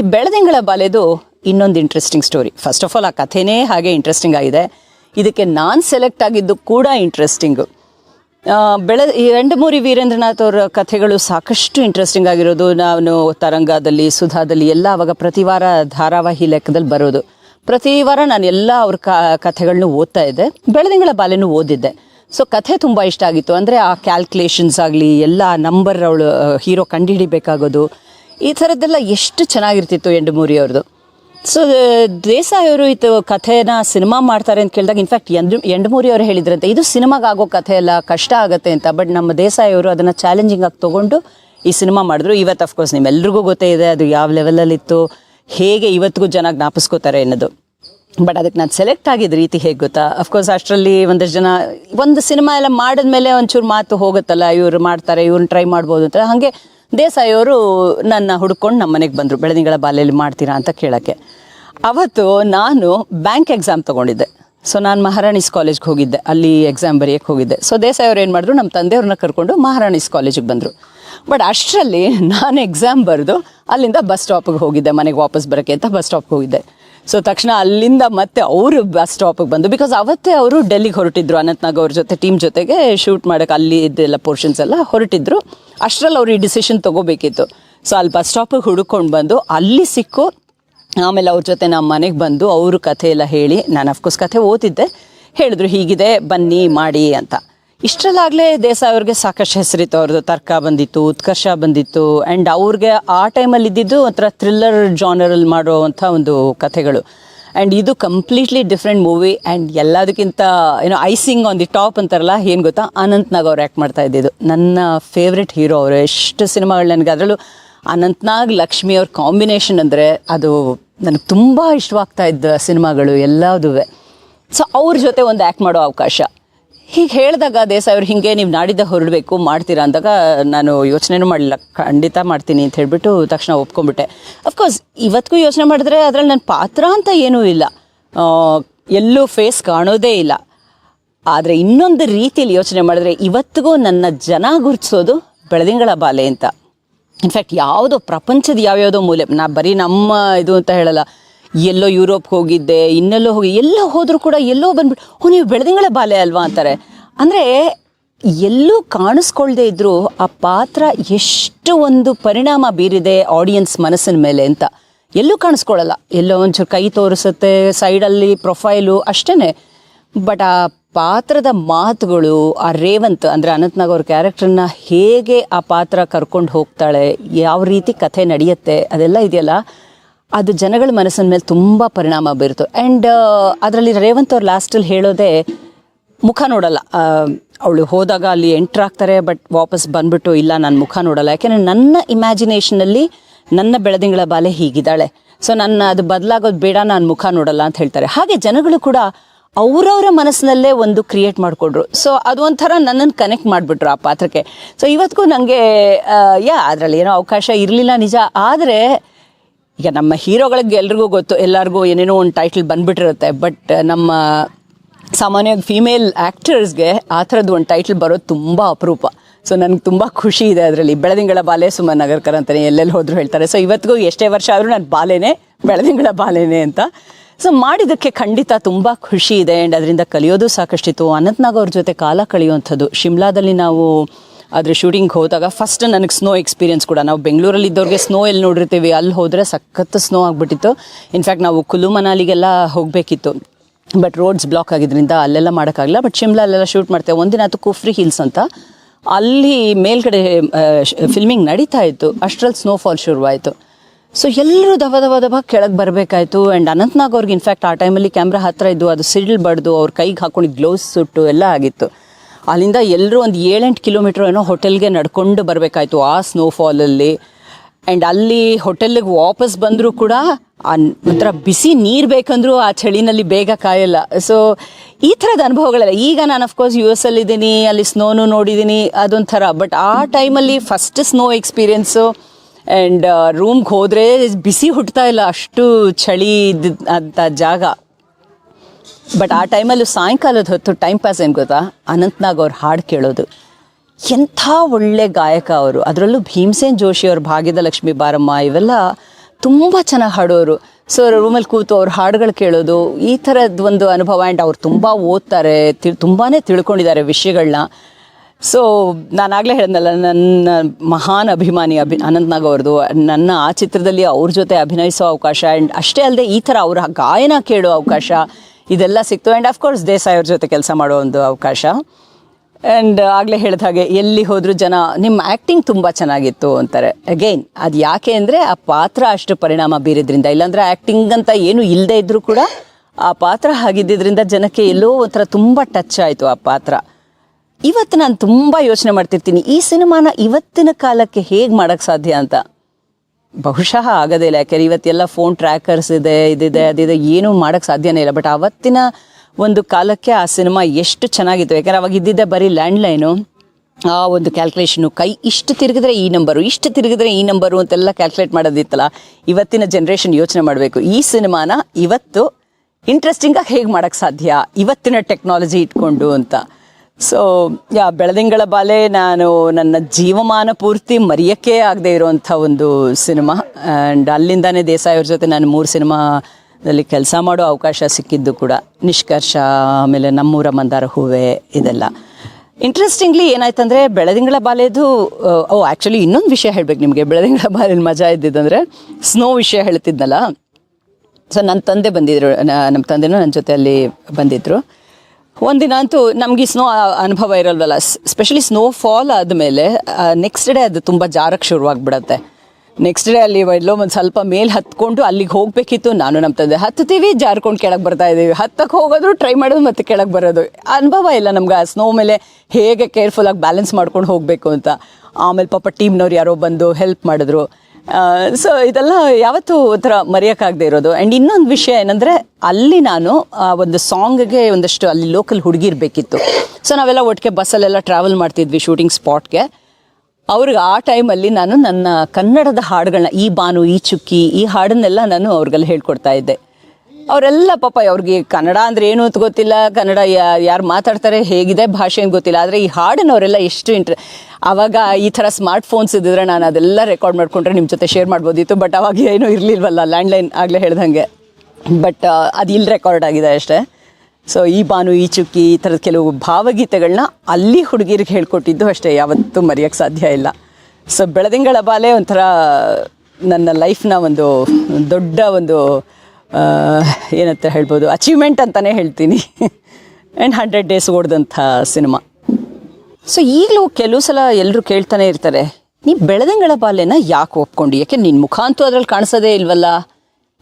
ಈ ಬೆಳದಿಂಗಳ ಬಾಲೆದು ಇನ್ನೊಂದು interesting story first of all ಆ ಕಥೆನೇ ಹಾಗೆ ಇಂಟ್ರೆಸ್ಟಿಂಗ್ ಆಗಿದೆ. ಇದಕ್ಕೆ ನಾನು ಸೆಲೆಕ್ಟ್ ಆಗಿದ್ದು ಕೂಡ ಇಂಟ್ರೆಸ್ಟಿಂಗು ಬೆಳೆ ಎಂಡಮೂರಿ ವೀರೇಂದ್ರನಾಥ್ ಅವರ ಕಥೆಗಳು ಸಾಕಷ್ಟು ಇಂಟ್ರೆಸ್ಟಿಂಗ್ ಆಗಿರೋದು. ನಾನು ತರಂಗದಲ್ಲಿ, ಸುಧಾದಲ್ಲಿ ಎಲ್ಲ ಅವಾಗ ಪ್ರತಿ ವಾರ ಧಾರಾವಾಹಿ ಲೆಕ್ಕದಲ್ಲಿ ಬರೋದು. ಪ್ರತಿ ವಾರ ನಾನು ಎಲ್ಲ ಅವ್ರ ಕಥೆಗಳನ್ನೂ ಓದ್ತಾ ಇದ್ದೆ. ಬೆಳದಿಂಗಳ ಬಾಲೆನೂ ಓದಿದ್ದೆ. ಸೊ ಕಥೆ ತುಂಬ ಇಷ್ಟ ಆಗಿತ್ತು. ಅಂದರೆ ಆ ಕ್ಯಾಲ್ಕುಲೇಷನ್ಸ್ ಆಗಲಿ, ಎಲ್ಲ ನಂಬರ್ ಅವಳು ಹೀರೋ ಕಂಡುಹಿಡಿಬೇಕಾಗೋದು. ಈ ಥರದ್ದೆಲ್ಲ ಎಷ್ಟು ಚೆನ್ನಾಗಿರ್ತಿತ್ತು ಎಂಡಮೂರಿ ಅವ್ರದ್ದು. ಸೊ ದೇಸಾಯಿ ಅವರು ಇದು ಕಥೆನ ಸಿನಿಮಾ ಮಾಡ್ತಾರೆ ಅಂತ ಕೇಳಿದಾಗ ಇನ್ಫ್ಯಾಕ್ಟ್ ಎಂಡ್ ಎಂಡಮೂರಿ ಅವರು ಹೇಳಿದ್ರಂತೆ, ಇದು ಸಿನಿಮಾಗಾಗೋ ಕಥೆ ಎಲ್ಲ ಕಷ್ಟ ಆಗುತ್ತೆ ಅಂತ ಬಟ್ ನಮ್ಮ ದೇಸಾಯಿ ಅವರು ಅದನ್ನು ಚಾಲೆಂಜಿಂಗ್ ಆಗಿ ತೊಗೊಂಡು ಈ ಸಿನಿಮಾ ಮಾಡಿದ್ರು. ಇವತ್ತು ಅಫ್ಕೋರ್ಸ್ ನಿಮ್ಮೆಲ್ರಿಗೂ ಗೊತ್ತೇ ಇದೆ, ಅದು ಯಾವ ಲೆವೆಲಲ್ಲಿತ್ತು ಹೇಗೆ ಇವತ್ತಿಗೂ ಜನ ಜ್ಞಾಪಿಸ್ಕೋತಾರೆ ಅನ್ನೋದು ಬಟ್ ಅದಕ್ಕೆ ನಾನು ಸೆಲೆಕ್ಟ್ ಆಗಿದ್ದ ರೀತಿ ಹೇಗೆ ಗೊತ್ತಾ? ಅಫ್ಕೋರ್ಸ್ ಅಷ್ಟರಲ್ಲಿ ಒಂದಷ್ಟು ಜನ, ಒಂದು ಸಿನಿಮಾ ಎಲ್ಲ ಮಾಡಿದ್ಮೇಲೆ ಒಂಚೂರು ಮಾತು ಹೋಗುತ್ತಲ್ಲ, ಇವರು ಮಾಡ್ತಾರೆ ಇವ್ರನ್ನ ಟ್ರೈ ಮಾಡ್ಬೋದು ಅಂತ. ಹಾಗೆ ದೇಸಾಯಿ ಅವರು ನನ್ನ ಹುಡ್ಕೊಂಡು ನಮ್ಮ ಮನೆಗೆ ಬಂದರು. ಬೆಳದಿಂಗಳ ಬಾಲ್ಯಲ್ಲಿ ಮಾಡ್ತೀರಾ ಅಂತ ಕೇಳೋಕ್ಕೆ. ಅವತ್ತು ನಾನು ಬ್ಯಾಂಕ್ ಎಕ್ಸಾಮ್ ತೊಗೊಂಡಿದ್ದೆ. ಸೊ ನಾನು ಮಹಾರಾಣೀಸ್ ಕಾಲೇಜ್ಗೆ ಹೋಗಿದ್ದೆ. ಅಲ್ಲಿ ಎಕ್ಸಾಮ್ ಬರೆಯೋಕ್ಕೆ ಹೋಗಿದ್ದೆ. ಸೊ ದೇಸಾಯಿ ಅವ್ರು ಏನು ಮಾಡಿದ್ರು? ನಮ್ಮ ತಂದೆಯವ್ರನ್ನ ಕರ್ಕೊಂಡು ಮಹಾರಾಣಿಸ್ ಕಾಲೇಜಿಗೆ ಬಂದರು. ಬಟ್ ಅಷ್ಟರಲ್ಲಿ ನಾನು ಎಕ್ಸಾಮ್ ಬರೆದು ಅಲ್ಲಿಂದ ಬಸ್ ಸ್ಟಾಪಿಗೆ ಹೋಗಿದ್ದೆ. ಮನೆಗೆ ವಾಪಸ್ ಬರೋಕ್ಕೆ ಅಂತ ಬಸ್ ಸ್ಟಾಪ್ಗೆ ಹೋಗಿದ್ದೆ. ಸೊ ತಕ್ಷಣ ಅಲ್ಲಿಂದ ಮತ್ತೆ ಅವರು ಬಸ್ ಸ್ಟಾಪಿಗೆ ಬಂದು ಬಿಕಾಸ್ ಅವತ್ತೇ ಅವರು ಡೆಲ್ಲಿಗೆ ಹೊರಟಿದ್ರು, ಅನಂತ್ನಾಗ್ ಅವ್ರ ಜೊತೆ ಟೀಮ್ ಜೊತೆಗೆ ಶೂಟ್ ಮಾಡೋಕೆ ಅಲ್ಲಿ ಇದೆಲ್ಲ ಪೋರ್ಷನ್ಸ್ ಎಲ್ಲ ಹೊರಟಿದ್ರು. ಅಷ್ಟರಲ್ಲಿ ಅವ್ರು ಈ ಡಿಸಿಷನ್ ತೊಗೋಬೇಕಿತ್ತು. ಸೊ ಅಲ್ಲಿ ಬಸ್ ಸ್ಟಾಪಿಗೆ ಹುಡುಕೊಂಡು ಬಂದು, ಅಲ್ಲಿ ಸಿಕ್ಕು. ಆಮೇಲೆ ಅವ್ರ ಜೊತೆ ನಮ್ಮ ಮನೆಗೆ ಬಂದು ಅವರು ಕಥೆ ಎಲ್ಲ ಹೇಳಿ, ನಾನು ಅಫ್ಕೋರ್ಸ್ ಕಥೆ ಓದಿದ್ದೆ. ಹೇಳಿದ್ರು, ಹೀಗಿದೆ, ಬನ್ನಿ, ಮಾಡಿ ಅಂತ. ಇಷ್ಟರಲ್ಲಾಗಲೇ ದೇಸಾಯಿ ಅವ್ರಿಗೆ ಸಾಕಷ್ಟು ಹೆಸರಿತ್ತು, ಅವ್ರದ್ದು ತರ್ಕ ಬಂದಿತ್ತು, ಉತ್ಕರ್ಷ ಬಂದಿತ್ತು ಆ್ಯಂಡ್ ಅವ್ರಿಗೆ ಆ ಟೈಮಲ್ಲಿ ಇದ್ದಿದ್ದು ಒಂಥರ ಥ್ರಿಲ್ಲರ್ ಜಾನರಲ್ಲಿ ಮಾಡುವಂಥ ಒಂದು ಕಥೆಗಳು. ಆ್ಯಂಡ್ ಇದು ಕಂಪ್ಲೀಟ್ಲಿ ಡಿಫ್ರೆಂಟ್ ಮೂವಿ ಆ್ಯಂಡ್ ಎಲ್ಲದಕ್ಕಿಂತ ಏನೋ ಐಸಿಂಗ್ ಆನ್ ದಿ ಟಾಪ್ ಅಂತಾರಲ್ಲ, ಏನು ಗೊತ್ತಾ? ಅನಂತ್ನಾಗ್ ಅವ್ರು ಆ್ಯಕ್ಟ್ ಮಾಡ್ತಾ ಇದ್ದಿದ್ದು. ನನ್ನ ಫೇವ್ರೆಟ್ ಹೀರೋ ಅವರು, ಎಷ್ಟು ಸಿನಿಮಾಗಳು ನನಗೆ ಅದರಲ್ಲೂ ಅನಂತ್ನಾಗ್ ಲಕ್ಷ್ಮಿ ಅವ್ರ ಕಾಂಬಿನೇಷನ್ ಅಂದರೆ ಅದು ನನಗೆ ತುಂಬ ಇಷ್ಟವಾಗ್ತಾ ಇದ್ದ ಸಿನಿಮಾಗಳು ಎಲ್ಲದೂ ಸೊ ಅವ್ರ ಜೊತೆ ಒಂದು ಆ್ಯಕ್ಟ್ ಮಾಡೋ ಅವಕಾಶ. ಹೀಗೆ ಹೇಳಿದಾಗ ದೇಸಾಯಿ ಅವ್ರು ಹಿಂಗೆ ನೀವು ನಾಡಿದ್ದ ಹೊರಡಬೇಕು, ಮಾಡ್ತೀರಾ ಅಂದಾಗ ನಾನು ಯೋಚನೆನೂ ಮಾಡಲಿಲ್ಲ. ಖಂಡಿತ ಮಾಡ್ತೀನಿ ಅಂತ ಹೇಳಿಬಿಟ್ಟು ತಕ್ಷಣ ಒಪ್ಕೊಂಡ್ಬಿಟ್ಟೆ. ಅಫ್ಕೋರ್ಸ್ ಇವತ್ತಿಗೂ ಯೋಚನೆ ಮಾಡಿದ್ರೆ ಅದರಲ್ಲಿ ನನ್ನ ಪಾತ್ರ ಅಂತ ಏನೂ ಇಲ್ಲ. ಎಲ್ಲೂ ಫೇಸ್ ಕಾಣೋದೇ ಇಲ್ಲ. ಆದರೆ ಇನ್ನೊಂದು ರೀತಿಯಲ್ಲಿ ಯೋಚನೆ ಮಾಡಿದ್ರೆ ಇವತ್ತಿಗೂ ನನ್ನ ಜನ ಗುರುತಿಸೋದು ಬೆಳದಿಂಗಳ ಬಾಲೆ ಅಂತ. ಇನ್ಫ್ಯಾಕ್ಟ್ ಯಾವುದೋ ಪ್ರಪಂಚದ ಯಾವ್ಯಾವುದೋ ಮೂಲೆ, ನಾ ಬರೀ ನಮ್ಮ ಇದು ಅಂತ ಹೇಳಲ್ಲ. ಎಲ್ಲೋ ಯುರೋಪ್ಗೆ ಹೋಗಿದ್ದೆ, ಇನ್ನೆಲ್ಲೋ ಹೋಗಿ, ಎಲ್ಲೋ ಹೋದರೂ ಕೂಡ ಎಲ್ಲೋ ಬಂದ್ಬಿಟ್ಟು ಓ, ನೀವು ಬೆಳದಿಂಗಳ ಬಾಲೆ ಅಲ್ವಾ ಅಂತಾರೆ. ಅಂದರೆ ಎಲ್ಲೂ ಕಾಣಿಸ್ಕೊಳ್ದೇ ಇದ್ದರೂ ಆ ಪಾತ್ರ ಎಷ್ಟು ಒಂದು ಪರಿಣಾಮ ಬೀರಿದೆ ಆಡಿಯನ್ಸ್ ಮನಸ್ಸಿನ ಮೇಲೆ ಅಂತ. ಎಲ್ಲೂ ಕಾಣಿಸ್ಕೊಳ್ಳಲ್ಲ ಎಲ್ಲೋ ಒಂಚೂರು ಕೈ ತೋರಿಸುತ್ತೆ ಸೈಡಲ್ಲಿ ಪ್ರೊಫೈಲು ಅಷ್ಟೇ ಬಟ್ ಆ ಪಾತ್ರದ ಮಾತುಗಳು, ಆ ರೇವಂತ್ ಅಂದರೆ ಅನಂತ್ನಾಗ್ ಅವ್ರ ಕ್ಯಾರೆಕ್ಟರ್ನ ಹೇಗೆ ಆ ಪಾತ್ರ ಕರ್ಕೊಂಡು ಹೋಗ್ತಾಳೆ, ಯಾವ ರೀತಿ ಕಥೆ ನಡೆಯುತ್ತೆ, ಅದೆಲ್ಲ ಇದೆಯಲ್ಲ? ಅದು ಜನಗಳ ಮನಸ್ಸಿನ ಮೇಲೆ ತುಂಬ ಪರಿಣಾಮ ಬೀರ್ತು ಆ್ಯಂಡ್ ಅದರಲ್ಲಿ ರೇವಂತ್ ಅವ್ರು ಲಾಸ್ಟಲ್ಲಿ ಹೇಳೋದೇ ಮುಖ ನೋಡಲ್ಲ. ಅವಳು ಹೋದಾಗ ಅಲ್ಲಿ ಎಂಟ್ರ್ ಆಗ್ತಾರೆ ಬಟ್ ವಾಪಸ್ ಬಂದ್ಬಿಟ್ಟು ಇಲ್ಲ, ನಾನು ಮುಖ ನೋಡಲ್ಲ. ಯಾಕೆಂದರೆ ನನ್ನ ಇಮ್ಯಾಜಿನೇಷನಲ್ಲಿ ನನ್ನ ಬೆಳದಿಂಗಳ ಬಾಲೆ ಹೀಗಿದ್ದಾಳೆ. ಸೊ ನನ್ನ ಅದು ಬದಲಾಗೋದು ಬೇಡ, ನಾನು ಮುಖ ನೋಡಲ್ಲ ಅಂತ ಹೇಳ್ತಾರೆ. ಹಾಗೆ ಜನಗಳು ಕೂಡ ಅವರವರ ಮನಸ್ಸಿನಲ್ಲೇ ಒಂದು ಕ್ರಿಯೇಟ್ ಮಾಡಿಕೊಂಡ್ರು. ಸೊ ಅದು ಒಂಥರ ನನ್ನನ್ನು ಕನೆಕ್ಟ್ ಮಾಡಿಬಿಟ್ರು ಆ ಪಾತ್ರಕ್ಕೆ. ಸೊ ಇವತ್ತಿಗೂ ನನಗೆ ಯಾ ಅದರಲ್ಲಿ ಏನೋ ಅವಕಾಶ ಇರಲಿಲ್ಲ ನಿಜ. ಆದರೆ ಈಗ ನಮ್ಮ ಹೀರೋಗಳಿಗೆ ಎಲ್ರಿಗೂ ಗೊತ್ತು, ಎಲ್ಲರಿಗೂ ಏನೇನೋ ಒಂದು ಟೈಟಲ್ ಬಂದ್ಬಿಟ್ಟಿರುತ್ತೆ ಬಟ್ ನಮ್ಮ ಸಾಮಾನ್ಯವಾಗಿ ಫೀಮೇಲ್ ಆ್ಯಕ್ಟರ್ಸ್ಗೆ ಆ ಥರದ್ದು ಒಂದು ಟೈಟಲ್ ಬರೋದು ತುಂಬ ಅಪರೂಪ. ಸೊ ನನಗೆ ತುಂಬ ಖುಷಿ ಇದೆ ಅದರಲ್ಲಿ. ಬೆಳದಿಂಗಳ ಬಾಲೆ ಸುಮನ್ ನಗರ್ಕರ್ ಅಂತಲೇ ಎಲ್ಲೆಲ್ಲಿ ಹೋದರೂ ಹೇಳ್ತಾರೆ. ಸೊ ಇವತ್ತಿಗೂ ಎಷ್ಟೇ ವರ್ಷ ಆದರೂ ನಾನು ಬಾಲೆನೇ, ಬೆಳದಿಂಗಳ ಬಾಲೆನೇ ಅಂತ. ಸೊ ಮಾಡಿದ್ದಕ್ಕೆ ಖಂಡಿತ ತುಂಬ ಖುಷಿ ಇದೆ ಆ್ಯಂಡ್ ಅದರಿಂದ ಕಲಿಯೋದು ಸಾಕಷ್ಟಿತ್ತು. ಅನಂತ್ನಾಗ್ ಅವ್ರ ಜೊತೆ ಕಾಲ ಕಳೆಯುವಂಥದ್ದು. ಶಿಮ್ಲಾದಲ್ಲಿ ನಾವು ಅದ್ರ ಶೂಟಿಂಗ್ ಹೋದಾಗ ಫಸ್ಟ್ ನನಗೆ ಸ್ನೋ ಎಕ್ಸ್ಪೀರಿಯನ್ಸ್ ಕೂಡ. ನಾವು ಬೆಂಗಳೂರಲ್ಲಿ ಇದ್ದವ್ರಿಗೆ ಸ್ನೋ ಎಲ್ಲಿ ನೋಡಿರ್ತೀವಿ ಅಲ್ಲಿ ಹೋದರೆ ಸಖತ್ತು ಸ್ನೋ ಆಗಿಬಿಟ್ಟಿತ್ತು. ಇನ್ಫ್ಯಾಕ್ಟ್ ನಾವು ಕುಲು ಮನಾಲಿಗೆಲ್ಲ ಹೋಗಬೇಕಿತ್ತು. ಬಟ್ ರೋಡ್ಸ್ ಬ್ಲಾಕ್ ಆಗಿದ್ರಿಂದ ಅಲ್ಲೆಲ್ಲ ಮಾಡೋಕ್ಕಾಗಲ್ಲ ಬಟ್ ಶಿಮ್ಲಾ ಅಲ್ಲೆಲ್ಲ ಶೂಟ್ ಮಾಡ್ತೇವೆ. ಒಂದಿನ ಅದು ಕುಫ್ರಿ ಹಿಲ್ಸ್ ಅಂತ. ಅಲ್ಲಿ ಮೇಲ್ಗಡೆ ಫಿಲ್ಮಿಂಗ್ ನಡೀತಾ ಇತ್ತು. ಅಷ್ಟರಲ್ಲಿ ಸ್ನೋಫಾಲ್ ಶುರುವಾಯಿತು. ಸೊ ಎಲ್ಲರೂ ದವ ದವ ದವ ಕೆಳಗೆ ಬರಬೇಕಾಯ್ತು. ಆ್ಯಂಡ್ ಅನಂತ್ನಾಗ್ ಅವ್ರಿಗೆ ಇನ್ಫ್ಯಾಕ್ಟ್ ಆ ಟೈಮಲ್ಲಿ ಕ್ಯಾಮ್ರಾ ಹತ್ತಿರ ಇದ್ದು, ಅದು ಸಿಡಿಲ್ ಬಡ್ದು, ಅವ್ರ ಕೈಗೆ ಹಾಕೊಂಡು ಗ್ಲೌಸ್ ಸುಟ್ಟು, ಎಲ್ಲ ಆಗಿತ್ತು. ಅಲ್ಲಿಂದ ಎಲ್ಲರೂ ಒಂದು ಏಳೆಂಟು ಕಿಲೋಮೀಟ್ರ್ ಏನೋ ಹೋಟೆಲ್ಗೆ ನಡ್ಕೊಂಡು ಬರಬೇಕಾಯ್ತು ಆ ಸ್ನೋಫಾಲಲ್ಲಿ ಆ್ಯಂಡ್ ಅಲ್ಲಿ ಹೋಟೆಲ್ಗೆ ವಾಪಸ್ ಬಂದರೂ ಕೂಡ ಆ ಒಂಥರ ಬಿಸಿ ನೀರು ಬೇಕಂದ್ರೂ ಆ ಚಳಿನಲ್ಲಿ ಬೇಗ ಕಾಯಲ್ಲ. ಸೊ ಈ ಥರದ ಅನುಭವಗಳೆಲ್ಲ ಈಗ ನಾನು ಅಫ್ಕೋರ್ಸ್ ಯು ಎಸ್ ಅಲ್ಲಿ ಇದ್ದೀನಿ ಅಲ್ಲಿ ಸ್ನೋನು ನೋಡಿದ್ದೀನಿ, ಅದೊಂಥರ. ಬಟ್ ಆ ಟೈಮಲ್ಲಿ ಫಸ್ಟ್ ಸ್ನೋ ಎಕ್ಸ್ಪೀರಿಯೆನ್ಸು ಆ್ಯಂಡ್ ರೂಮ್ಗೆ ಹೋದರೆ ಬಿಸಿ ಹುಟ್ತಾ ಇಲ್ಲ, ಅಷ್ಟು ಚಳಿ ಇದ್ದ ಅಂತ ಜಾಗ. ಬಟ್ ಆ ಟೈಮಲ್ಲೂ ಸಾಯಂಕಾಲದ ಹೊತ್ತು ಟೈಮ್ ಪಾಸ್ ಏನು ಗೊತ್ತಾ? ಅನಂತ್ನಾಗ್ ಅವ್ರು ಹಾಡು ಕೇಳೋದು. ಎಂಥ ಒಳ್ಳೆ ಗಾಯಕ ಅವರು. ಅದರಲ್ಲೂ ಭೀಮಸೇನ್ ಜೋಶಿ ಅವ್ರ ಭಾಗ್ಯದ ಲಕ್ಷ್ಮಿ ಬಾರಮ್ಮ ಇವೆಲ್ಲ ತುಂಬ ಚೆನ್ನಾಗಿ ಹಾಡೋರು. ಸೊ ರೂಮಲ್ಲಿ ಕೂತು ಅವ್ರ ಹಾಡುಗಳು ಕೇಳೋದು. ಈ ಥರದ ಒಂದು ಅನುಭವ ಆ್ಯಂಡ್ ಅವ್ರು ತುಂಬ ಓದ್ತಾರೆ ತಿ ತುಂಬಾ ತಿಳ್ಕೊಂಡಿದ್ದಾರೆ ವಿಷಯಗಳನ್ನ ಸೊ ನಾನಾಗಲೇ ಹೇಳಿದ್ನಲ್ಲ, ನನ್ನ ಮಹಾನ್ ಅಭಿಮಾನಿ ಅಭಿ, ಅನಂತ್ನಾಗ್ ಅವ್ರದ್ದು ನನ್ನ ಆ ಚಿತ್ರದಲ್ಲಿ ಅವ್ರ ಜೊತೆ ಅಭಿನಯಿಸೋ ಅವಕಾಶ ಆ್ಯಂಡ್ ಅಷ್ಟೇ ಅಲ್ಲದೆ ಈ ಥರ ಅವರ ಗಾಯನ ಕೇಳೋ ಅವಕಾಶ. ಇದೆಲ್ಲ ಸಿಕ್ತು. ಆ್ಯಂಡ್ ಅಫ್ಕೋರ್ಸ್ ದೇಸಾಯಿ ಅವ್ರ ಜೊತೆ ಕೆಲಸ ಮಾಡೋ ಒಂದು ಅವಕಾಶ. ಆ್ಯಂಡ್ ಆಗಲೇ ಹೇಳಿದ ಹಾಗೆ, ಎಲ್ಲಿ ಹೋದರೂ ಜನ, ನಿಮ್ಮ ಆ್ಯಕ್ಟಿಂಗ್ ತುಂಬ ಚೆನ್ನಾಗಿತ್ತು ಅಂತಾರೆ. ಅಗೈನ್ ಅದು ಯಾಕೆ ಅಂದರೆ, ಆ ಪಾತ್ರ ಅಷ್ಟು ಪರಿಣಾಮ ಬೀರಿದ್ರಿಂದ, ಇಲ್ಲಾಂದರೆ ಆ್ಯಕ್ಟಿಂಗ್ ಅಂತ ಏನು ಇಲ್ಲದೆ ಇದ್ದರೂ ಕೂಡ, ಆ ಪಾತ್ರ ಹಾಗಿದ್ದರಿಂದ ಜನಕ್ಕೆ ಎಲ್ಲೋ ಒಂಥರ ತುಂಬ ಟಚ್ ಆಯಿತು ಆ ಪಾತ್ರ. ಇವತ್ತು ನಾನು ತುಂಬ ಯೋಚನೆ ಮಾಡ್ತಿರ್ತೀನಿ, ಈ ಸಿನಿಮಾನ ಇವತ್ತಿನ ಕಾಲಕ್ಕೆ ಹೇಗೆ ಮಾಡೋಕ್ಕೆ ಸಾಧ್ಯ ಅಂತ? ಬಹುಶಃ ಆಗೋದೇ ಇಲ್ಲ. ಯಾಕೆಂದ್ರೆ ಇವತ್ತೆಲ್ಲ ಫೋನ್ ಟ್ರ್ಯಾಕರ್ಸ್ ಇದೆ, ಇದಿದೆ, ಅದಿದೆ, ಏನೂ ಮಾಡೋಕ್ಕೆ ಸಾಧ್ಯನೇ ಇಲ್ಲ. ಬಟ್ ಆವತ್ತಿನ ಒಂದು ಕಾಲಕ್ಕೆ ಆ ಸಿನಿಮಾ ಎಷ್ಟು ಚೆನ್ನಾಗಿತ್ತು. ಯಾಕಂದ್ರೆ ಅವಾಗ ಇದ್ದಿದ್ದೆ ಬರೀ ಲ್ಯಾಂಡ್ಲೈನು ಆ ಒಂದು ಕ್ಯಾಲ್ಕುಲೇಷನು ಕೈ ಇಷ್ಟು ತಿರುಗಿದ್ರೆ ಈ ನಂಬರು ಇಷ್ಟು ತಿರುಗಿದ್ರೆ ಈ ನಂಬರು ಅಂತೆಲ್ಲ ಕ್ಯಾಲ್ಕುಲೇಟ್ ಮಾಡೋದಿತ್ತಲ್ಲ. ಇವತ್ತಿನ ಜನ್ರೇಷನ್ ಯೋಚನೆ ಮಾಡಬೇಕು. ಈ ಸಿನಿಮಾನ ಇವತ್ತು ಇಂಟ್ರೆಸ್ಟಿಂಗಾಗಿ ಹೇಗೆ ಮಾಡೋಕ್ಕೆ ಸಾಧ್ಯ? ಇವತ್ತಿನ ಟೆಕ್ನಾಲಜಿ ಇಟ್ಕೊಂಡು ಅಂತ. ಸೊ ಯಾ ಬೆಳದಿಂಗಳ ಬಾಲೆ ನಾನು ನನ್ನ ಜೀವಮಾನ ಪೂರ್ತಿ ಮರೆಯೋಕ್ಕೆ ಆಗದೆ ಇರುವಂಥ ಒಂದು ಸಿನಿಮಾ. ಆ್ಯಂಡ್ ಅಲ್ಲಿಂದಾನೇ ದೇಸಾಯಿ ಅವ್ರ ಜೊತೆ ನಾನು ಮೂರು ಸಿನಿಮಾದಲ್ಲಿ ಕೆಲಸ ಮಾಡೋ ಅವಕಾಶ ಸಿಕ್ಕಿದ್ದು ಕೂಡ. ನಿಷ್ಕರ್ಷ, ಆಮೇಲೆ ನಮ್ಮೂರ ಮಂದಾರ ಹೂವೆ ಇದೆಲ್ಲ. ಇಂಟ್ರೆಸ್ಟಿಂಗ್ಲಿ ಏನಾಯ್ತಂದ್ರೆ, ಬೆಳದಿಂಗಳ ಬಾಲೆದು ಓ ಆ್ಯಕ್ಚುಲಿ ಇನ್ನೊಂದು ವಿಷಯ ಹೇಳಬೇಕು ನಿಮಗೆ. ಬೆಳದಿಂಗಳ ಬಾಲೆಯಲ್ಲಿ ಮಜಾ ಇದ್ದಿದ್ದಂದರೆ ಸ್ನೋ ವಿಷಯ ಹೇಳ್ತಿದ್ನಲ್ಲ? ಸೊ ನನ್ನ ತಂದೆ ಬಂದಿದ್ರು ನಮ್ಮ ತಂದೆನೂ ನನ್ನ ಜೊತೆ ಅಲ್ಲಿ ಬಂದಿದ್ರು. ಒಂದಿನ ಅಂತೂ ನಮಗೆ ಸ್ನೋ ಅನುಭವ ಇರಲ್ವಲ್ಲ. ಸ್ಪೆಷಲಿ ಸ್ನೋ ಫಾಲ್ ಆದಮೇಲೆ ನೆಕ್ಸ್ಟ್ ಡೇ ಅದು ತುಂಬ ಜಾರಕ್ಕೆ ಶುರುವಾಗ್ಬಿಡತ್ತೆ. ನೆಕ್ಸ್ಟ್ ಡೇ ಅಲ್ಲಿ ಎಲ್ಲೋ ಒಂದು ಸ್ವಲ್ಪ ಮೇಲೆ ಹತ್ಕೊಂಡು ಅಲ್ಲಿಗೆ ಹೋಗಬೇಕಿತ್ತು. ನಾನು ನಮ್ಮ ತಂದೆ ಹತ್ತೀವಿ ಜಾರ್ಕೊಂಡು ಕೆಳಗೆ ಬರ್ತಾ ಇದ್ದೀವಿ ಹತ್ತಕ್ಕೆ ಹೋಗೋದು ಟ್ರೈ ಮಾಡೋದು ಮತ್ತೆ ಕೆಳಗೆ ಬರೋದು. ಅನುಭವ ಇಲ್ಲ ನಮ್ಗೆ ಆ ಸ್ನೋ ಮೇಲೆ ಹೇಗೆ ಕೇರ್ಫುಲ್ಲಾಗಿ ಬ್ಯಾಲೆನ್ಸ್ ಮಾಡ್ಕೊಂಡು ಹೋಗಬೇಕು ಅಂತ. ಆಮೇಲೆ ಪಾಪ ಟೀಮ್ನವ್ರು ಯಾರೋ ಬಂದು ಹೆಲ್ಪ್ ಮಾಡಿದ್ರು. ಸೊ ಇದೆಲ್ಲ ಯಾವತ್ತೂ ಒಂಥರ ಮರೆಯೋಕ್ಕಾಗದೆ ಇರೋದು. ಆ್ಯಂಡ್ ಇನ್ನೊಂದು ವಿಷಯ ಏನಂದರೆ, ಅಲ್ಲಿ ನಾನು ಒಂದು ಸಾಂಗ್ಗೆ ಒಂದಷ್ಟು ಅಲ್ಲಿ ಲೋಕಲ್ ಹುಡುಗಿರ್ಬೇಕಿತ್ತು ಸೊ ನಾವೆಲ್ಲ ಒಟ್ಟಿಗೆ ಬಸ್ಸಲ್ಲೆಲ್ಲ ಟ್ರಾವೆಲ್ ಮಾಡ್ತಿದ್ವಿ ಶೂಟಿಂಗ್ ಸ್ಪಾಟ್ಗೆ ಅವ್ರಿಗೆ ಆ ಟೈಮಲ್ಲಿ ನಾನು ನನ್ನ ಕನ್ನಡದ ಹಾಡುಗಳನ್ನ ಈ ಬಾನು, ಈ ಚುಕ್ಕಿ, ಈ ಹಾಡನ್ನೆಲ್ಲ ನಾನು ಅವ್ರಿಗೆಲ್ಲ ಹೇಳ್ಕೊಡ್ತಾ ಇದ್ದೆ. ಅವರೆಲ್ಲ ಪಾಪ ಅವ್ರಿಗೆ ಕನ್ನಡ ಅಂದ್ರೆ ಏನು ಅಂತ ಗೊತ್ತಿಲ್ಲ. ಕನ್ನಡ ಯಾರು ಮಾತಾಡ್ತಾರೆ ಹೇಗಿದೆ ಭಾಷೆ ಅಂತ ಗೊತ್ತಿಲ್ಲ. ಆದರೆ ಈ ಹಾಡನ್ನು ಎಷ್ಟು ಇಂಟ್ರೆ ಆವಾಗ ಈ ಥರ ಸ್ಮಾರ್ಟ್ ಫೋನ್ಸ್ ಇದ್ದಿದ್ರೆ ನಾನು ಅದೆಲ್ಲ ರೆಕಾರ್ಡ್ ಮಾಡ್ಕೊಂಡ್ರೆ ನಿಮ್ಮ ಜೊತೆ ಶೇರ್ ಮಾಡ್ಬೋದಿತ್ತು. ಬಟ್ ಅವಾಗ ಏನೂ ಇರಲಿಲ್ವಲ್ಲ ಲ್ಯಾಂಡ್ಲೈನ್ ಆಗಲೇ ಹೇಳ್ದಂಗೆ. ಬಟ್ ಅದು ಇಲ್ಲಿ ರೆಕಾರ್ಡ್ ಆಗಿದೆ ಅಷ್ಟೇ. ಸೊ ಈ ಬಾನು ಈ ಚುಕ್ಕಿ, ಈ ಥರದ ಕೆಲವು ಭಾವಗೀತೆಗಳನ್ನ ಅಲ್ಲಿ ಹುಡುಗಿರಿಗೆ ಹೇಳ್ಕೊಟ್ಟಿದ್ದು ಅಷ್ಟೇ. ಯಾವತ್ತೂ ಮರೆಯೋಕ್ಕೆ ಸಾಧ್ಯ ಇಲ್ಲ. ಸೊ ಬೆಳದಿಂಗಳ ಬಾಲೆ ಒಂಥರ ನನ್ನ ಲೈಫ್ನ ಒಂದು ದೊಡ್ಡ ಒಂದು ಏನಂತ ಹೇಳ್ಬೋದು ಅಚೀವ್ಮೆಂಟ್ ಅಂತಲೇ ಹೇಳ್ತೀನಿ. ಆ್ಯಂಡ್ ಹಂಡ್ರೆಡ್ ಡೇಸ್ ಓಡಿದಂಥ ಸಿನಿಮಾ. ಸೊ ಈಗಲೂ ಕೆಲವು ಸಲ ಎಲ್ಲರೂ ಕೇಳ್ತಾನೆ ಇರ್ತಾರೆ, ನೀ ಬೆಳೆದಂಗಳ ಬಾಲ್ಯನ ಯಾಕೆ ಒಪ್ಕೊಂಡು? ಯಾಕೆ ನಿನ್ನ ಮುಖ ಅಂತೂ ಅದ್ರಲ್ಲಿ ಕಾಣಿಸೋದೇ ಇಲ್ವಲ್ಲ?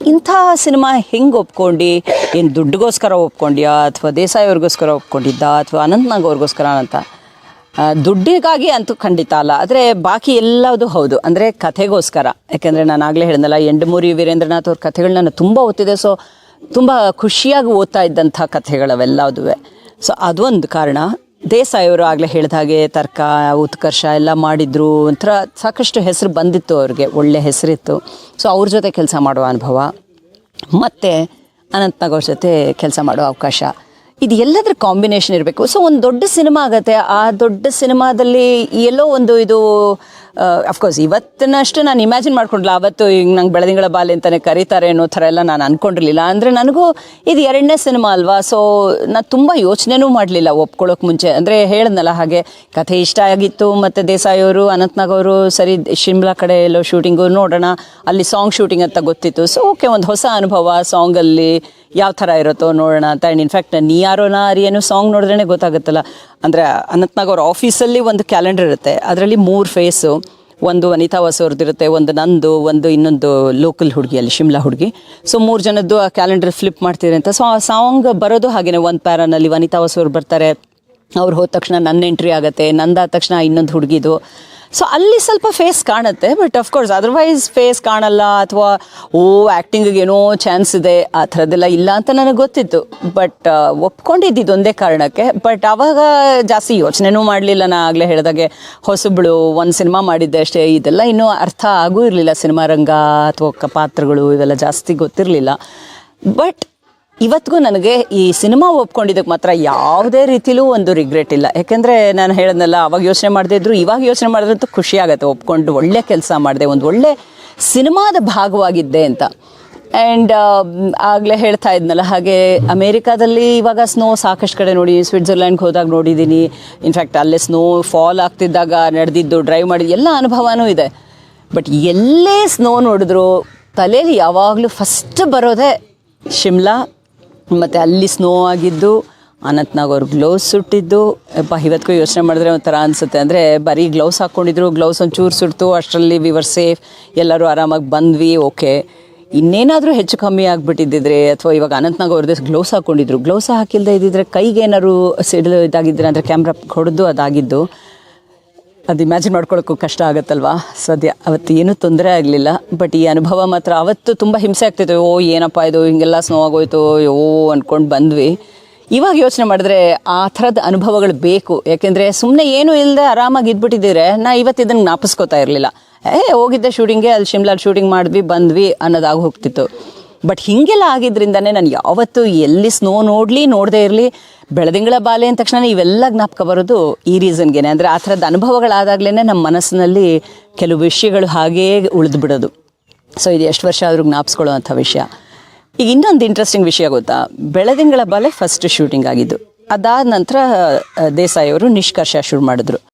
ಇಂಥ ಸಿನಿಮಾ ಹೆಂಗೆ ಒಪ್ಕೊಂಡು? ಏನು ದುಡ್ಡಿಗೋಸ್ಕರ ಒಪ್ಕೊಂಡ್ಯಾ? ಅಥವಾ ದೇಸಾಯಿ ಅವ್ರಿಗೋಸ್ಕರ ಒಪ್ಕೊಂಡಿದ್ದ? ಅಥವಾ ಅನಂತ್ನಾಗ್ ಅವ್ರಿಗೋಸ್ಕರ ಅಂತ? ದುಡ್ಡಿಗಾಗಿ ಅಂತೂ ಖಂಡಿತ ಅಲ್ಲ. ಆದರೆ ಬಾಕಿ ಎಲ್ಲದು ಹೌದು. ಅಂದರೆ ಕಥೆಗೋಸ್ಕರ. ಯಾಕೆಂದರೆ ನಾನು ಆಗಲೇ ಹೇಳಿದ್ನಲ್ಲ ಎಂಡಮೂರಿ ವೀರೇಂದ್ರನಾಥ್ ಅವ್ರ ಕಥೆಗಳು ನಾನು ತುಂಬ ಓದ್ತಿದ್ದೆ. ಸೊ ತುಂಬ ಖುಷಿಯಾಗಿ ಓದ್ತಾ ಇದ್ದಂಥ ಕಥೆಗಳವೆಲ್ಲದುವೆ. ಸೊ ಅದೊಂದು ಕಾರಣ. ದೇಸಾಯಿ ಅವರು ಆಗಲೇ ಹೇಳಿದ ಹಾಗೆ ತರ್ಕ, ಉತ್ಕರ್ಷ ಎಲ್ಲ ಮಾಡಿದ್ರು. ಒಂಥರ ಸಾಕಷ್ಟು ಹೆಸರು ಬಂದಿತ್ತು ಅವ್ರಿಗೆ. ಒಳ್ಳೆ ಹೆಸರಿತ್ತು. ಸೊ ಅವ್ರ ಜೊತೆ ಕೆಲಸ ಮಾಡುವ ಅನುಭವ. ಮತ್ತು ಅನಂತ್ನಾಗ್ ಅವ್ರ ಜೊತೆ ಕೆಲಸ ಮಾಡೋ ಅವಕಾಶ. ಇದು ಎಲ್ಲದರ ಕಾಂಬಿನೇಷನ್ ಇರಬೇಕು. ಸೊ ಒಂದು ದೊಡ್ಡ ಸಿನಿಮಾ ಆಗತ್ತೆ. ಆ ದೊಡ್ಡ ಸಿನಿಮಾದಲ್ಲಿ ಎಲ್ಲೋ ಒಂದು ಇದು ಅಫ್ಕೋರ್ಸ್ ಇವತ್ತಿನಷ್ಟು ನಾನು ಇಮ್ಯಾಜಿನ್ ಮಾಡ್ಕೊಂಡ್ಲ, ಅವತ್ತು ಈಗ ನಂಗೆ ಬೆಳದಿಂಗಳ ಬಾಲೆ ಅಂತಲೇ ಕರೀತಾರೆ ಅನ್ನೋ ಥರ ಎಲ್ಲ ನಾನು ಅಂದ್ಕೊಂಡಿರಲಿಲ್ಲ ಅಂದರೆ ನನಗೂ ಇದು ಎರಡನೇ ಸಿನಿಮಾ ಅಲ್ವಾ? ಸೊ ನಾನು ತುಂಬ ಯೋಚನೆನೂ ಮಾಡಲಿಲ್ಲ ಒಪ್ಕೊಳ್ಳೋಕೆ ಮುಂಚೆ. ಅಂದರೆ ಹೇಳಿದ್ನಲ್ಲ ಹಾಗೆ, ಕಥೆ ಇಷ್ಟ ಆಗಿತ್ತು, ಮತ್ತು ದೇಸಾಯಿ ಅವರು ಅನಂತ್ನಾಗ್ ಅವರು ಸರಿ, ಶಿಮ್ಲಾ ಕಡೆ ಎಲ್ಲೋ ಶೂಟಿಂಗು ನೋಡೋಣ, ಅಲ್ಲಿ ಸಾಂಗ್ ಶೂಟಿಂಗ್ ಅಂತ ಗೊತ್ತಿತ್ತು. ಸೊ ಓಕೆ ಒಂದು ಹೊಸ ಅನುಭವ ಸಾಂಗಲ್ಲಿ ಯಾವ ಥರ ಇರುತ್ತೋ ನೋಡೋಣ ಅಂತ. ಆ್ಯಂಡ್ ಇನ್ಫ್ಯಾಕ್ಟ್ ನಾರಿ ಏನೋ ಸಾಂಗ್ ನೋಡಿದ್ರೇ ಗೊತ್ತಾಗುತ್ತಲ್ಲ. ಅಂದರೆ ಅನಂತ್ನಾಗ್ ಅವ್ರ ಆಫೀಸಲ್ಲಿ ಒಂದು ಕ್ಯಾಲೆಂಡರ್ ಇರುತ್ತೆ. ಅದರಲ್ಲಿ ಮೂರು ಫೇಸು ಒಂದು ಅನಿತಾ ವಸೂರ್ದಿರುತ್ತೆ ಒಂದು ನಂದು, ಒಂದು ಇನ್ನೊಂದು ಲೋಕಲ್ ಹುಡುಗಿ ಅಲ್ಲಿ, ಶಿಮ್ಲಾ ಹುಡುಗಿ. ಸೊ ಮೂರು ಜನದ್ದು ಆ ಕ್ಯಾಲೆಂಡರ್ ಫ್ಲಿಪ್ ಮಾಡ್ತೀರಿ ಅಂತ. ಸೊ ಆ ಸಾಂಗ್ ಬರೋದು ಹಾಗೇನೆ. ಒಂದು ಪ್ಯಾರನಲ್ಲಿ ವನಿತಾ ವಸೂರ್ ಬರ್ತಾರೆ. ಅವ್ರು ಹೋದ ತಕ್ಷಣ ನನ್ನ ಎಂಟ್ರಿ ಆಗುತ್ತೆ, ನಂದಾದ ತಕ್ಷಣ ಇನ್ನೊಂದು ಹುಡುಗಿದು. ಸೊ ಅಲ್ಲಿ ಸ್ವಲ್ಪ ಫೇಸ್ ಕಾಣುತ್ತೆ ಬಟ್ ಅಫ್ಕೋರ್ಸ್ ಅದರ್ವೈಸ್ ಫೇಸ್ ಕಾಣಲ್ಲ, ಅಥವಾ, ಓ ಆ್ಯಕ್ಟಿಂಗಿಗೆ ಏನೋ ಚಾನ್ಸ್ ಇದೆ, ಆ ಥರದ್ದೆಲ್ಲ ಇಲ್ಲ ಅಂತ ನನಗೆ ಗೊತ್ತಿತ್ತು. ಬಟ್ ಒಪ್ಕೊಂಡಿದ್ದಿದ್ದು ಒಂದೇ ಕಾರಣಕ್ಕೆ. ಬಟ್ ಆವಾಗ ಜಾಸ್ತಿ ಯೋಚನೆನೂ ಮಾಡಲಿಲ್ಲ ನಾ ಆಗಲೇ ಹೇಳಿದಾಗೆ, ಹೊಸಬಳು ಒಂದು ಸಿನಿಮಾ ಮಾಡಿದ್ದೆ ಅಷ್ಟೇ, ಇದೆಲ್ಲ ಇನ್ನೂ ಅರ್ಥ ಆಗೂ ಇರಲಿಲ್ಲ. ಸಿನಿಮಾ ರಂಗ ಅಥವಾ ಪಾತ್ರಗಳು ಇವೆಲ್ಲ ಜಾಸ್ತಿ ಗೊತ್ತಿರಲಿಲ್ಲ. ಬಟ್ ಇವತ್ತಿಗೂ ನನಗೆ ಈ ಸಿನಿಮಾ ಒಪ್ಕೊಂಡಿದ್ದಕ್ಕೆ ಮಾತ್ರ ಯಾವುದೇ ರೀತಿಲೂ ಒಂದು ರಿಗ್ರೆಟ್ ಇಲ್ಲ. ಯಾಕೆಂದರೆ ನಾನು ಹೇಳೋದಲ್ಲ ಅವಾಗ ಯೋಚನೆ ಮಾಡದೇ ಇದ್ರು, ಇವಾಗ ಯೋಚನೆ ಮಾಡಿದ್ರಂತೂ ಖುಷಿ ಆಗುತ್ತೆ. ಒಪ್ಕೊಂಡು ಒಳ್ಳೆ ಕೆಲಸ ಮಾಡಿದೆ, ಒಂದು ಒಳ್ಳೆ ಸಿನಿಮಾದ ಭಾಗವಾಗಿದ್ದೆ ಅಂತ. ಆ್ಯಂಡ್ ಆಗಲೇ ಹೇಳ್ತಾ ಇದ್ನಲ್ಲ, ಹಾಗೆ ಅಮೇರಿಕಾದಲ್ಲಿ ಇವಾಗ ಸ್ನೋ ಸಾಕಷ್ಟು ಕಡೆ ನೋಡಿ ಸ್ವಿಟ್ಜರ್ಲ್ಯಾಂಡ್ಗೆ ಹೋದಾಗ ನೋಡಿದ್ದೀನಿ ಇನ್ಫ್ಯಾಕ್ಟ್ ಅಲ್ಲೇ ಸ್ನೋ ಫಾಲ್ ಆಗ್ತಿದ್ದಾಗ ನಡೆದಿದ್ದು ಡ್ರೈವ್ ಮಾಡಿ ಎಲ್ಲ ಅನುಭವನೂ ಇದೆ. ಬಟ್ ಎಲ್ಲೇ ಸ್ನೋ ನೋಡಿದ್ರು ತಲೆಯಲ್ಲಿ ಯಾವಾಗಲೂ ಫಸ್ಟ್ ಬರೋದೇ ಶಿಮ್ಲಾ ಮತ್ತು ಅಲ್ಲಿ ಸ್ನೋ ಆಗಿದ್ದು, ಅನಂತ್ನಾಗ್ ಅವ್ರು ಗ್ಲೌಸ್ ಸುಟ್ಟಿದ್ದು. ಅಪ್ಪ ಇವತ್ತಿಗೂ ಯೋಚನೆ ಮಾಡಿದ್ರೆ ಒಂಥರ ಅನಿಸುತ್ತೆ. ಅಂದರೆ ಬರೀ ಗ್ಲೌಸ್ ಹಾಕ್ಕೊಂಡಿದ್ರು ಗ್ಲೌಸ್ ಒಂಚೂರು ಸುಡ್ತು, ಅಷ್ಟರಲ್ಲಿ ವಿವರ್ ಸೇಫ್ ಎಲ್ಲರೂ ಆರಾಮಾಗಿ ಬಂದ್ವಿ ಓಕೆ ಇನ್ನೇನಾದರೂ ಹೆಚ್ಚು ಕಮ್ಮಿ ಆಗಿಬಿಟ್ಟಿದ್ದಿದ್ರೆ, ಅಥವಾ ಇವಾಗ ಅನಂತ್ನಾಗ್ ಅವ್ರದ್ದು ಗ್ಲೌಸ್ ಹಾಕ್ಕೊಂಡಿದ್ರು ಗ್ಲೌಸ್ ಹಾಕಿಲ್ಲದೆ ಇದ್ದಿದ್ರೆ ಕೈಗೆ ಏನಾದ್ರು ಸಿಡಿಲು ಇದಾಗಿದ್ರೆ, ಅಂದರೆ ಕ್ಯಾಮ್ರಾ ಹೊಡೆದು ಅದಾಗಿದ್ದು ಅದು ಇಮ್ಯಾಜಿನ್ ಮಾಡ್ಕೊಳ್ಳೋಕ್ಕೂ ಕಷ್ಟ ಆಗುತ್ತಲ್ವಾ? ಸದ್ಯ ಅವತ್ತು ಏನೂ ತೊಂದರೆ ಆಗಲಿಲ್ಲ ಬಟ್ ಈ ಅನುಭವ ಮಾತ್ರ ಅವತ್ತು ತುಂಬ ಹಿಂಸೆ ಆಗ್ತಿತ್ತು. ಓ, ಏನಪ್ಪ ಇದು? ಹಿಂಗೆಲ್ಲ ಸ್ನೋ ಆಗೋಯ್ತು ಓ ಅಂದ್ಕೊಂಡು ಬಂದ್ವಿ. ಇವಾಗ ಯೋಚನೆ ಮಾಡಿದ್ರೆ ಆ ಥರದ ಅನುಭವಗಳು ಬೇಕು. ಯಾಕೆಂದರೆ ಸುಮ್ಮನೆ ಏನೂ ಇಲ್ಲದೆ ಆರಾಮಾಗಿ ಇದ್ಬಿಟ್ಟಿದ್ದೀರೆ. ನಾ ಇವತ್ತು ಇದನ್ನು ಜ್ಞಾಪಿಸ್ಕೋತಾ ಇರಲಿಲ್ಲ. ಏ, ಹೋಗಿದ್ದೆ ಶೂಟಿಂಗ್ಗೆ ಅಲ್ಲಿ ಶಿಮ್ಲಾಲ್ ಶೂಟಿಂಗ್ ಮಾಡಿದ್ವಿ, ಬಂದ್ವಿ ಅನ್ನೋದಾಗಿ ಹೋಗ್ತಿತ್ತು. ಬಟ್ ಹೀಗೆಲ್ಲ ಆಗಿದ್ರಿಂದನೇ ನಾನು ಯಾವತ್ತೂ ಎಲ್ಲಿ ಸ್ನೋ ನೋಡಲಿ, ನೋಡದೇ ಇರಲಿ, ಬೆಳದಿಂಗಳ ಬಾಲೆ ಅಂದ ತಕ್ಷಣ ಇವೆಲ್ಲ ಜ್ಞಾಪಕ ಬರೋದು ಈ ರೀಸನ್ಗೆ ಅಂದರೆ ಆ ಥರದ ಅನುಭವಗಳಾದಾಗಲೇ ನಮ್ಮ ಮನಸ್ಸಿನಲ್ಲಿ ಕೆಲವು ವಿಷಯಗಳು ಹಾಗೇ ಉಳಿದು ಬಿಡೋದು. ಸೊ ಇದು ಎಷ್ಟು ವರ್ಷ ಆದರೂ ಜ್ಞಾಪಿಸ್ಕೊಳ್ಳೋವಂಥ ವಿಷಯ. ಈಗ ಇನ್ನೊಂದು ಇಂಟ್ರೆಸ್ಟಿಂಗ್ ವಿಷಯ ಗೊತ್ತಾ? ಬೆಳದಿಂಗಳ ಬಾಲೆ ಫಸ್ಟ್ ಶೂಟಿಂಗ್ ಆಗಿದ್ದು. ಅದಾದ ನಂತರ ದೇಸಾಯಿ ಅವರು ನಿಷ್ಕರ್ಷ ಶುರು ಮಾಡಿದ್ರು.